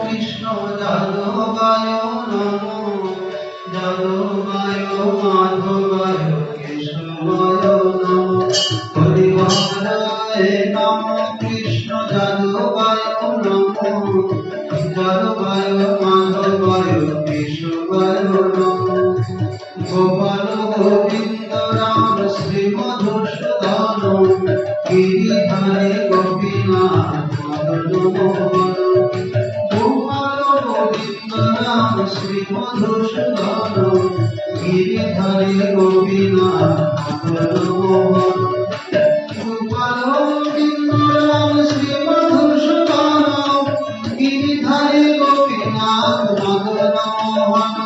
কৃষ্ণ যাদবায় নমো যাদবায় মাধবায় কেশবায় নমো হরি মহারায় নম কৃষ্ণ যাদবায় নমো যাদবায় মধুসূদন গিরিধারী মধুসূদন গিরিধারী গোপীনাথ মদন মোহন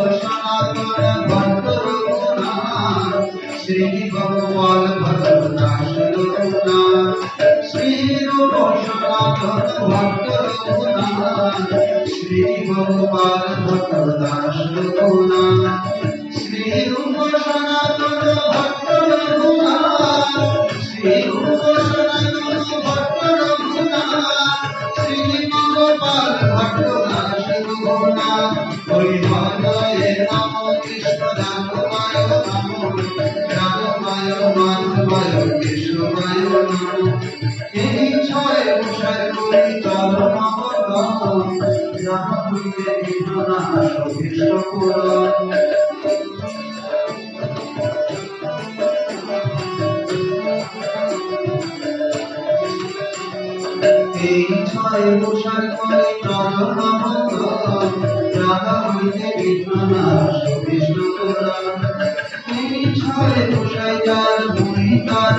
রূপ সনাতন ভক্ত রঘুনাথ শ্রী ভগবান ভক্ত দাস রঘুনাথ শ্রী রূপ সনাতন ভক্ত রঘুনাথ শ্রী ভগবান ভক্ত দাস নম এই ছয় উষার করি চরণ অবগম যাহা হইতে বিঘ্না সভিষ্ট পুরাণ এই ছয় বসার করে চরণ মঙ্গল রাধা হইতে বিঘ্না সভিষ্ট পুরাণ এই ছয় বসায় যার ভূমি তার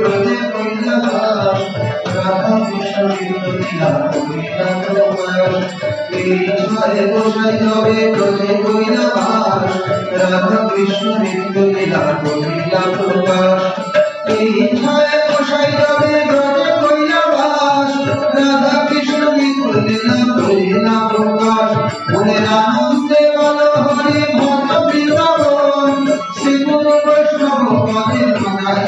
ব্রজে কৈলাস রাধা কৃষ্ণ বৈষ্ণব পদে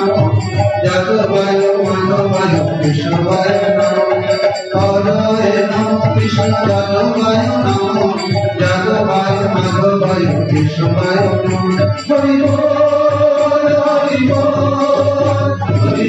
যাদবায় নম যাদবায় মাধবায় কৃষ্ণবায় নম হরে নম কৃষ্ণ যাদবায় নম যাদবায় মাধবায় কৃষ্ণবায় নম হরি বল হরি বল হরি